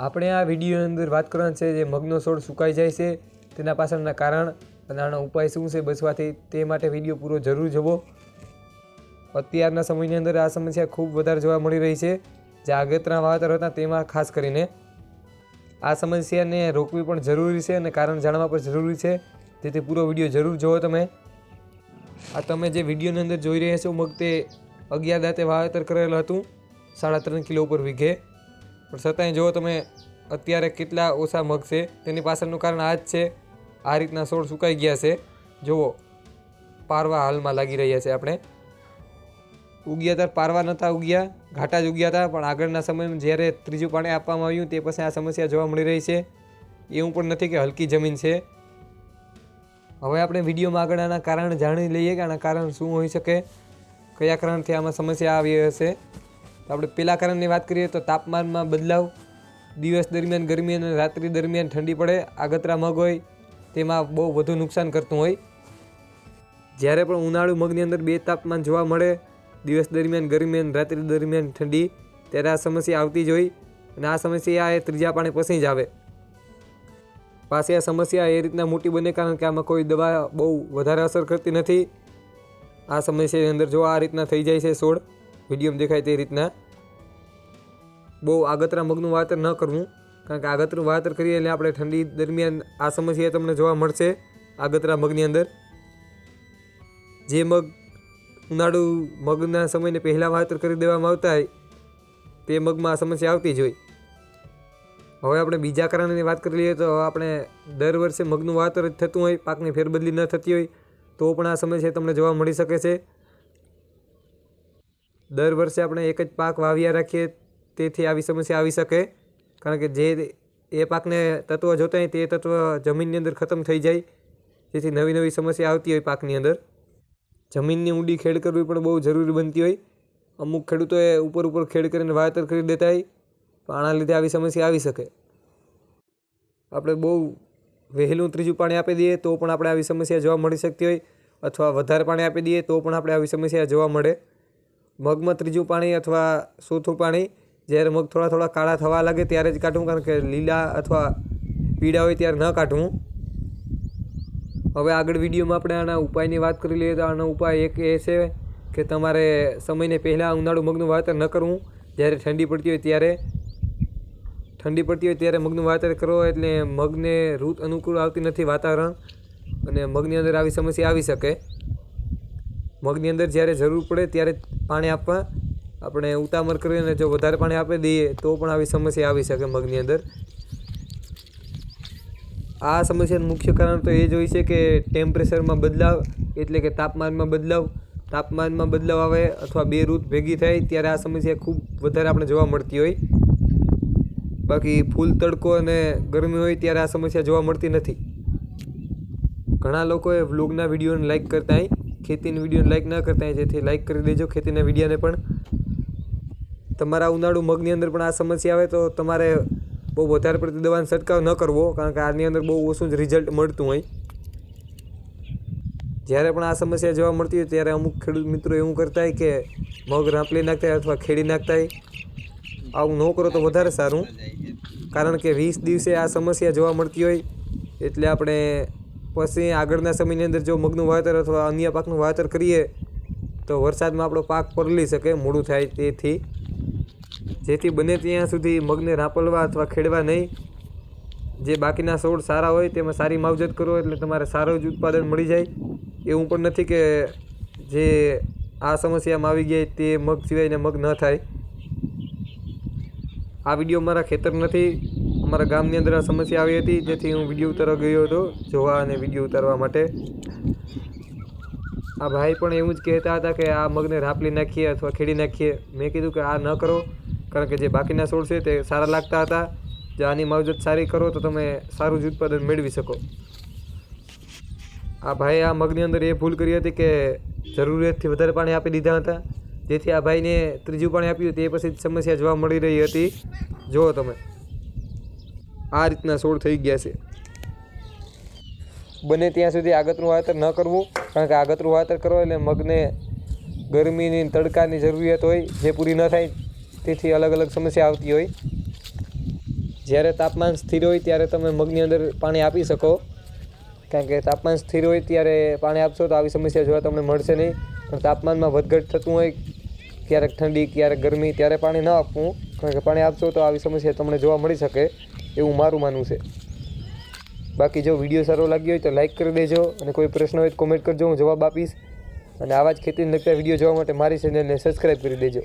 આપણે આ વિડીયોની અંદર વાત કરવાની છે જે મગનો છોડ સુકાઈ જાય છે, તેના પાછળના કારણ અને આનો ઉપાય શું છે બચવાથી તે માટે વીડિયો પૂરો જરૂર જોવો. અત્યારના સમયની અંદર આ સમસ્યા ખૂબ વધારે જોવા મળી રહી છે. જે આગેતરા વાવેતર હતા તેમાં ખાસ કરીને આ સમસ્યાને રોકવી પણ જરૂરી છે અને કારણ જાણવા પણ જરૂરી છે. તેથી પૂરો વીડિયો જરૂર જુઓ તમે. આ તમે જે વિડીયોની અંદર જોઈ રહ્યા છો, મગ તે અગિયાર દાંતે વાવેતર કરેલું હતું. સાડા ત્રણ કિલો ઉપર વીઘે. પણ છતાંય જુઓ તમે અત્યારે કેટલા ઓછા મગ છે, તેની પાછળનું કારણ આ જ છે, આ રીતના છોડ સુકાઈ ગયા છે. જુઓ, પારવા હાલમાં લાગી રહ્યા છે આપણે. ઉગ્યા ત્યારે પારવા નહોતા ઉગ્યા, ઘાટા જ ઉગ્યા હતા, પણ આગળના સમયમાં જ્યારે ત્રીજું પાણી આપવામાં આવ્યું, તે પછી આ સમસ્યા જોવા મળી રહી છે. એવું પણ નથી કે હલકી જમીન છે. હવે આપણે વિડીયોમાં આગળ આના કારણ જાણી લઈએ કે આના કારણ શું હોઈ શકે, કયા કારણથી આમાં સમસ્યા આવી હશે. તો આપણે પહેલાં કારણની વાત કરીએ તો તાપમાનમાં બદલાવ, દિવસ દરમિયાન ગરમી અને રાત્રિ દરમિયાન ઠંડી પડે, આગતરા મગ હોય, તેમાં બહુ વધુ નુકસાન કરતું હોય. જ્યારે પણ ઉનાળુ મગની અંદર બે તાપમાન જોવા મળે, દિવસ દરમિયાન ગરમી અને રાત્રિ દરમિયાન ઠંડી, ત્યારે આ સમસ્યા આવતી જ હોય અને આ સમસ્યા એ ત્રીજા પાણી પછી જ આવે. પાછી આ સમસ્યા એ રીતના મોટી બને કારણ કે આમાં કોઈ દવા બહુ વધારે અસર કરતી નથી. આ સમસ્યાની અંદર જો આ રીતના થઈ જાય છે છોડ વિડીયોમાં દેખાય તે રીતના બહુ આગતરા મગનું વાતર ન કરવું. કારણ કે આગતરું વાતર કરીએ એટલે આપણે ઠંડી દરમિયાન આ સમસ્યા તમને જોવા મળશે આગતરા મગની અંદર. જે મગ ઉનાળુ મગના સમયને પહેલાં વાતર કરી દેવામાં આવતા હોય, તે મગમાં આ સમસ્યા આવતી જ હોય. હવે આપણે બીજા કારણની વાત કરી લઈએ તો આપણે દર વર્ષે મગનું વાતર જ થતું હોય, પાકની ફેરબદલી ન થતી હોય, તો પણ આ સમસ્યા તમને જોવા મળી શકે છે. દર વર્ષે આપણે એક જ પાક વાવ્યા રાખીએ, તેથી આવી સમસ્યા આવી શકે. કારણ કે જે એ પાકને તત્વ જોતા હોય તે તત્વ જમીનની અંદર ખતમ થઈ જાય. જેથી નવી નવી સમસ્યા આવતી હોય પાકની અંદર. જમીનની ઊંડી ખેડ કરવી પણ બહુ જરૂરી બનતી હોય. અમુક ખેડૂતોએ ઉપર ઉપર ખેડ કરીને વાવેતર કરી દેતા હોય. પણ આના લીધે આવી સમસ્યા આવી શકે. આપણે બહુ વહેલું ત્રીજું પાણી આપી દઈએ તો પણ આપણે આવી સમસ્યા જોવા મળી શકતી હોય. અથવા વધારે પાણી આપી દઈએ તો પણ આપણે આવી સમસ્યા જોવા મળે. મગમાં ત્રીજું પાણી અથવા સૂથું પાણી, જ્યારે મગ થોડા થોડા કાળા થવા લાગે ત્યારે જ કાઢવું કારણ કે લીલા અથવા પીળા હોય ત્યારે ન કાઢવું. હવે આગળ વિડીયોમાં આપણે આના ઉપાયની વાત કરી લઈએ તો આનો ઉપાય એક એ છે કે તમારે સમયને પહેલાં ઉનાળુ મગનું વાવેતર ન કરવું. જ્યારે ઠંડી પડતી હોય ત્યારે, ઠંડી પડતી હોય ત્યારે મગનું વાવેતર કરો એટલે મગને ઋત અનુકૂળ આવતી નથી વાતાવરણ અને મગની અંદર આવી સમસ્યા આવી શકે. મગની અંદર જ્યારે જરૂર પડે ત્યારે પાણી આપવા, આપણે ઉતામર કરીને જો વધારે પાણી આપી દઈએ, તો પણ આવી સમસ્યા આવી શકે મગની અંદર. આ સમસ્યાનું મુખ્ય કારણ તો એ જ હોય છે કે ટેમ્પરેચરમાં બદલાવ, એટલે કે તાપમાનમાં બદલાવ. તાપમાનમાં બદલાવ આવે અથવા બે ઋત ભેગી થાય, ત્યારે આ સમસ્યા ખૂબ વધારે આપણે જોવા મળતી હોય. બાકી ફૂલ તડકો અને ગરમી હોય ત્યારે આ સમસ્યા જોવા મળતી નથી. ઘણા લોકોએ વ્લોગના વિડીયોને લાઇક કરતા ખેતીની વિડીયોને લાઇક ન કરતા જેથી લાઇક કરી દેજો ખેતીના વિડીયોને પણ. તમારા ઉનાળુ મગની અંદર પણ આ સમસ્યા આવે તો તમારે બહુ વધારે પડતી દવાનો છંટકાવ ન કરવો, કારણ કે આની અંદર બહુ ઓછું જ રિઝલ્ટ મળતું હોય. જ્યારે પણ આ સમસ્યા જોવા મળતી હોય, ત્યારે અમુક ખેડૂત મિત્રો એવું કરતા હોય કે મગ રાંપલી નાખતા હોય અથવા ખેડી નાખતા હોય. આવું ન કરો તો વધારે સારું. કારણ કે વીસ દિવસે આ સમસ્યા જોવા મળતી હોય, એટલે આપણે પછી આગળના સમયની અંદર જો મગનું વાવેતર અથવા અન્ય પાકનું વાવેતર કરીએ, તો વરસાદમાં આપણો પાક પરલી શકે, મોડું થાય તેથી. જેથી બને ત્યાં સુધી મગને રાપલવા અથવા ખેડવા નહીં. જે બાકીના છોડ સારા હોય તેમાં સારી માવજત કરો એટલે તમારે સારું જ ઉત્પાદન મળી જાય. એવું પણ નથી કે જે આ સમસ્યામાં આવી ગયા તે મગ સિવાયને મગ ન થાય. આ વીડિયો મારા ખેતર નથી. અમારા ગામની અંદર આ સમસ્યા આવી હતી, જેથી હું વીડિયો ઉતારવા ગયો હતો, જોવા અને વીડિયો ઉતારવા માટે. આ ભાઈ પણ એવું જ કહેતા હતા કે આ મગને રાપલી નાખીએ અથવા ખેડી નાખીએ. મેં કીધું કે આ ન કરો, કારણ કે જે બાકીના છોડ છે તે સારા લાગતા હતા. જો આની માવજત સારી કરો તો તમે સારું જ ઉત્પાદન મેળવી શકો. આ ભાઈએ આ મગની અંદર એ ભૂલ કરી હતી કે જરૂરિયાતથી વધારે પાણી આપી દીધા હતા. જેથી આ ભાઈને ત્રીજું પાણી આપ્યું તે પછી જ સમસ્યા જોવા મળી રહી હતી. જુઓ તમે. આ રીતના છોડ થઈ ગયા છે. બને ત્યાં સુધી આગતનું વાવેતર ન કરવું, કારણ કે આગતનું વાવેતર કરો એટલે મગને ગરમીની તડકાની જરૂરિયાત હોય, જે પૂરી ન થાય, તેથી અલગ અલગ સમસ્યા આવતી હોય. જ્યારે તાપમાન સ્થિર હોય ત્યારે તમે મગની અંદર પાણી આપી શકો. કારણ કે તાપમાન સ્થિર હોય ત્યારે પાણી આપશો તો આવી સમસ્યા જોવા તમને મળશે નહીં. પણ તાપમાનમાં વધઘટ થતું હોય, ક્યારેક ઠંડી, ક્યારેક ગરમી, ત્યારે પાણી ન આપવું. કારણ કે પાણી આપશો તો આવી સમસ્યા તમને જોવા મળી શકે. એવું મારું માનવું છે. બાકી જો વીડિયો સારો લાગ્યો હોય તો લાઇક કરી દેજો અને કોઈ પ્રશ્ન હોય તો કોમેન્ટ કરજો, હું જવાબ આપીશ. અને આવા જ ખેતીને લગતા વીડિયો જોવા માટે મારી ચેનલને સબસ્ક્રાઈબ કરી દેજો.